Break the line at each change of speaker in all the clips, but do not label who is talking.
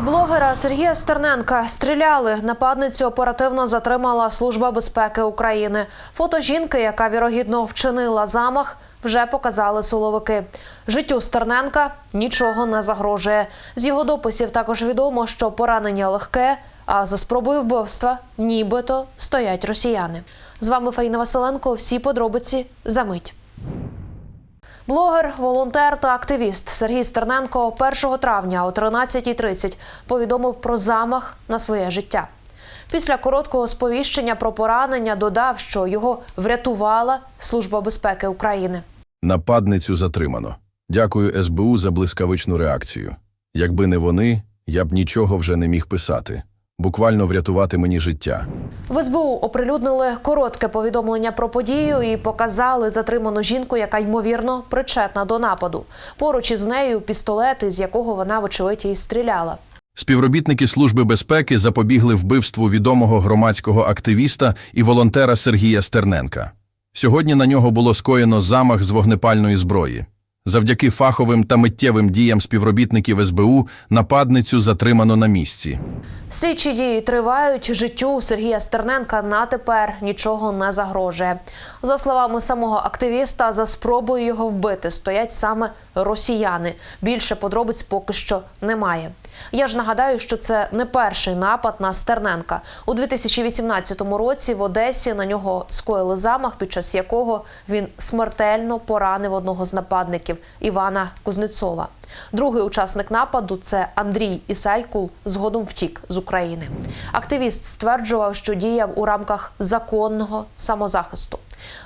Блогера Сергія Стерненка стріляли. Нападницю оперативно затримала Служба безпеки України. Фото жінки, яка вірогідно вчинила замах, вже показали силовики. Життю Стерненка нічого не загрожує. З його дописів також відомо, що поранення легке, а за спробою вбивства нібито стоять росіяни. З вами Фаїна Василенко. Всі подробиці за мить. Блогер, волонтер та активіст Сергій Стерненко 1 травня о 13.30 повідомив про замах на своє життя. Після короткого сповіщення про поранення додав, що його врятувала Служба безпеки України.
Нападницю затримано. Дякую СБУ за блискавичну реакцію. Якби не вони, я б нічого вже не міг писати. Буквально врятувати мені життя.
В СБУ оприлюднили коротке повідомлення про подію і показали затриману жінку, яка ймовірно причетна до нападу. Поруч із нею пістолет, із якого вона, вочевидь, і стріляла.
Співробітники Служби безпеки запобігли вбивству відомого громадського активіста і волонтера Сергія Стерненка. Сьогодні на нього було скоєно замах з вогнепальної зброї. Завдяки фаховим та миттєвим діям співробітників СБУ нападницю затримано на місці.
Слідчі дії тривають. Життю Сергія Стерненка на тепер нічого не загрожує. За словами самого активіста, за спробою його вбити стоять саме росіяни. Більше подробиць поки що немає. Я ж нагадаю, що це не перший напад на Стерненка. У 2018 році в Одесі на нього скоїли замах, під час якого він смертельно поранив одного з нападників Івана Кузнецова. Другий учасник нападу це Андрій Ісайкул, згодом втік з України. Активіст стверджував, що діяв у рамках законного самозахисту.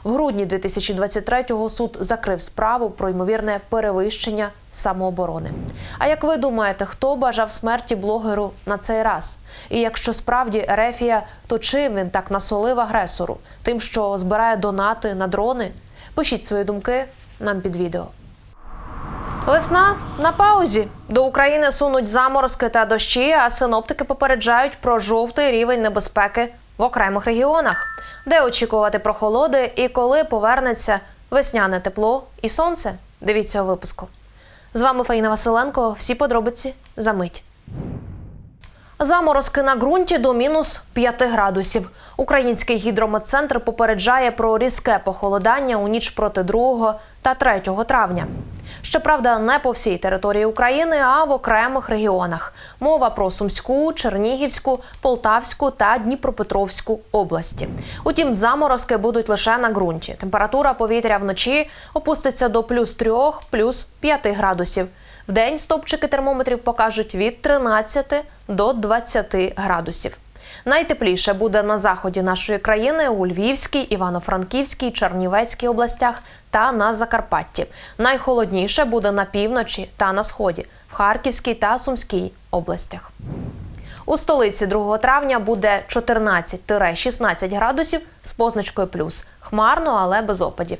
В грудні 2023-го суд закрив справу про ймовірне перевищення самооборони. А як ви думаєте, хто бажав смерті блогеру на цей раз? І якщо справді Ерефія, то чим він так насолив агресору? Тим, що збирає донати на дрони? Пишіть свої думки нам під відео. Весна на паузі. До України сунуть заморозки та дощі, а синоптики попереджають про жовтий рівень небезпеки в окремих регіонах, де очікувати прохолоди і коли повернеться весняне тепло і сонце. Дивіться у випуску. З вами Фаїна Василенко. Всі подробиці за мить. Заморозки на ґрунті до мінус 5 градусів. Український гідрометцентр попереджає про різке похолодання у ніч проти 2 та 3 травня. Щоправда, не по всій території України, а в окремих регіонах. Мова про Сумську, Чернігівську, Полтавську та Дніпропетровську області. Утім, заморозки будуть лише на ґрунті. Температура повітря вночі опуститься до плюс 3, плюс 5 градусів. Вдень стопчики термометрів покажуть від 13 до 20 градусів. Найтепліше буде на заході нашої країни у Львівській, Івано-Франківській, Чернівецькій областях та на Закарпатті. Найхолодніше буде на півночі та на сході, в Харківській та Сумській областях. У столиці 2 травня буде 14-16 градусів з позначкою плюс. Хмарно, але без опадів.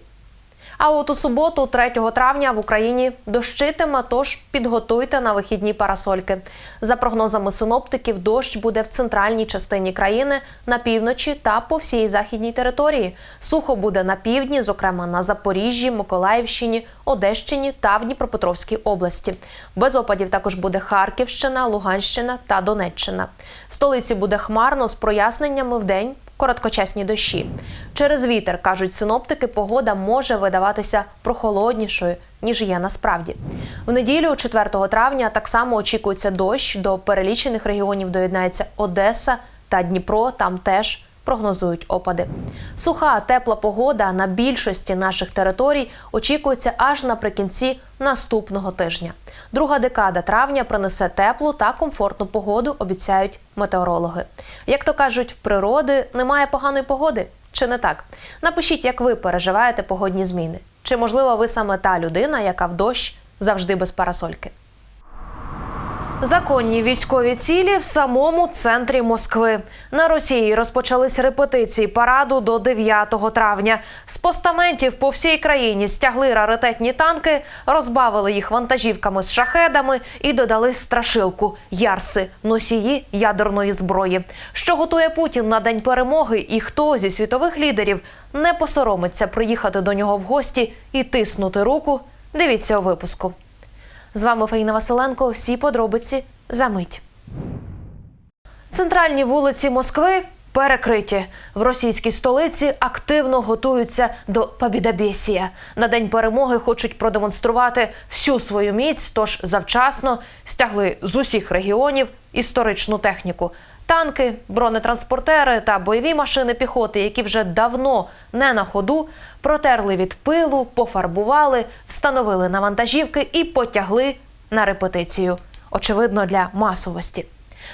А от у суботу, 3 травня, в Україні дощитиме, тож підготуйте на вихідні парасольки. За прогнозами синоптиків, дощ буде в центральній частині країни, на півночі та по всій західній території. Сухо буде на півдні, зокрема на Запоріжжі, Миколаївщині, Одещині та в Дніпропетровській області. Без опадів також буде Харківщина, Луганщина та Донеччина. В столиці буде хмарно з проясненнями в день короткочасні дощі. Через вітер, кажуть синоптики, погода може видаватися прохолоднішою, ніж є насправді. В неділю, 4 травня, так само очікується дощ. До перелічених регіонів доєднається Одеса та Дніпро. Там теж прогнозують опади. Суха, тепла погода на більшості наших територій очікується аж наприкінці наступного тижня. Друга декада травня принесе теплу та комфортну погоду, обіцяють метеорологи. Як то кажуть, природи немає поганої погоди. Чи не так? Напишіть, як ви переживаєте погодні зміни. Чи можливо ви саме та людина, яка в дощ завжди без парасольки? Законні військові цілі в самому центрі Москви. На Росії розпочались репетиції параду до 9 травня. З постаментів по всій країні стягли раритетні танки, розбавили їх вантажівками з шахедами і додали страшилку ярси носії ядерної зброї. Що готує Путін на день перемоги, і хто зі світових лідерів не посоромиться приїхати до нього в гості і тиснути руку? Дивіться у випуску. З вами Фаїна Василенко. Всі подробиці за мить. Центральні вулиці Москви перекриті. В російській столиці активно готуються до Побідобєсія. На день перемоги хочуть продемонструвати всю свою міць, тож завчасно стягли з усіх регіонів історичну техніку. Танки, бронетранспортери та бойові машини піхоти, які вже давно не на ходу, протерли від пилу, пофарбували, встановили на вантажівки і потягли на репетицію. Очевидно, для масовості.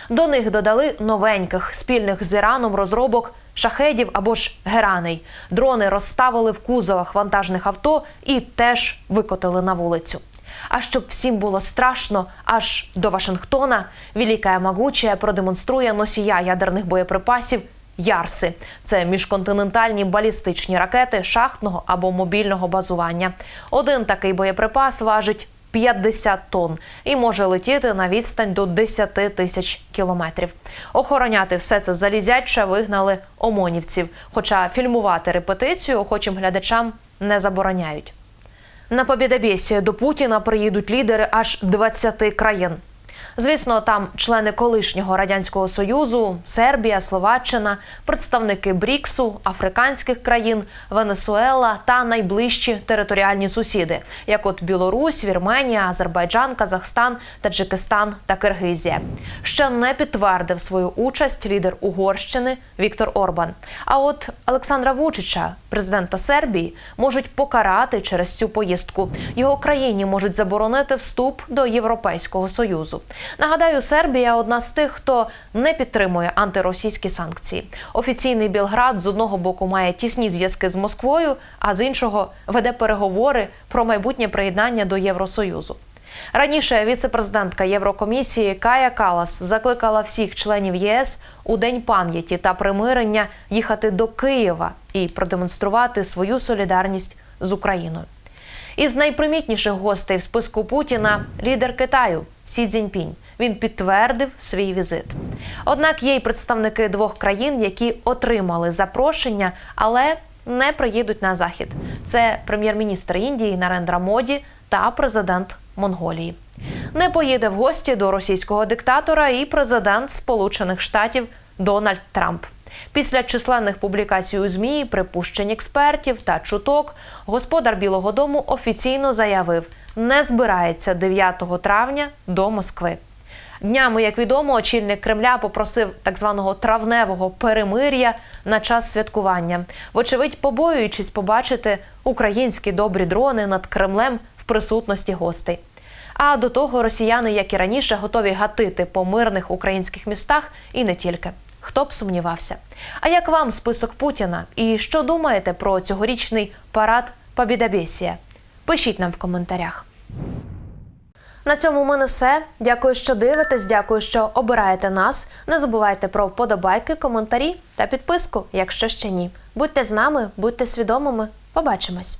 До них додали новеньких спільних з Іраном розробок шахедів або ж гераней. Дрони розставили в кузовах вантажних авто і теж викотили на вулицю. А щоб всім було страшно, аж до Вашингтона Велика Могучая продемонструє носія ядерних боєприпасів Ярси. Це міжконтинентальні балістичні ракети шахтного або мобільного базування. Один такий боєприпас важить 50 тонн і може летіти на відстань до 10 тисяч кілометрів. Охороняти все це залізяче вигнали омонівців. Хоча фільмувати репетицію охочим глядачам не забороняють. На Побєдобєсі до Путіна приїдуть лідери аж 20 країн. Звісно, там члени колишнього радянського союзу, Сербія, Словаччина, представники Бріксу, африканських країн, Венесуела та найближчі територіальні сусіди, як от Білорусь, Вірменія, Азербайджан, Казахстан, Таджикистан та Киргизія. Ще не підтвердив свою участь лідер Угорщини Віктор Орбан. А от Олександра Вучича, президента Сербії, можуть покарати через цю поїздку. Його країні можуть заборонити вступ до Європейського союзу. Нагадаю, Сербія одна з тих, хто не підтримує антиросійські санкції. Офіційний Білград з одного боку має тісні зв'язки з Москвою, а з іншого веде переговори про майбутнє приєднання до Євросоюзу. Раніше віце-президентка Єврокомісії Кая Калас закликала всіх членів ЄС у день пам'яті та примирення їхати до Києва і продемонструвати свою солідарність з Україною. Із найпримітніших гостей в списку Путіна лідер Китаю Сі Цзіньпінь. Він підтвердив свій візит. Однак є й представники двох країн, які отримали запрошення, але не приїдуть на захід. Це прем'єр-міністр Індії Нарендра Моді та президент Монголії. Не поїде в гості до російського диктатора і президент Сполучених Штатів Дональд Трамп. Після численних публікацій у ЗМІ, припущень експертів та чуток, господар Білого Дому офіційно заявив, не збирається 9 травня до Москви. Днями, як відомо, очільник Кремля попросив так званого травневого перемир'я на час святкування, вочевидь, побоюючись побачити українські добрі дрони над Кремлем в присутності гостей. А до того росіяни, як і раніше, готові гатити по мирних українських містах і не тільки. Хто б сумнівався? А як вам список Путіна? І що думаєте про цьогорічний парад Побідобєсія? Пишіть нам в коментарях. На цьому у мене все. Дякую, що дивитесь. Дякую, що обираєте нас. Не забувайте про вподобайки, коментарі та підписку, якщо ще ні. Будьте з нами, будьте свідомими. Побачимось.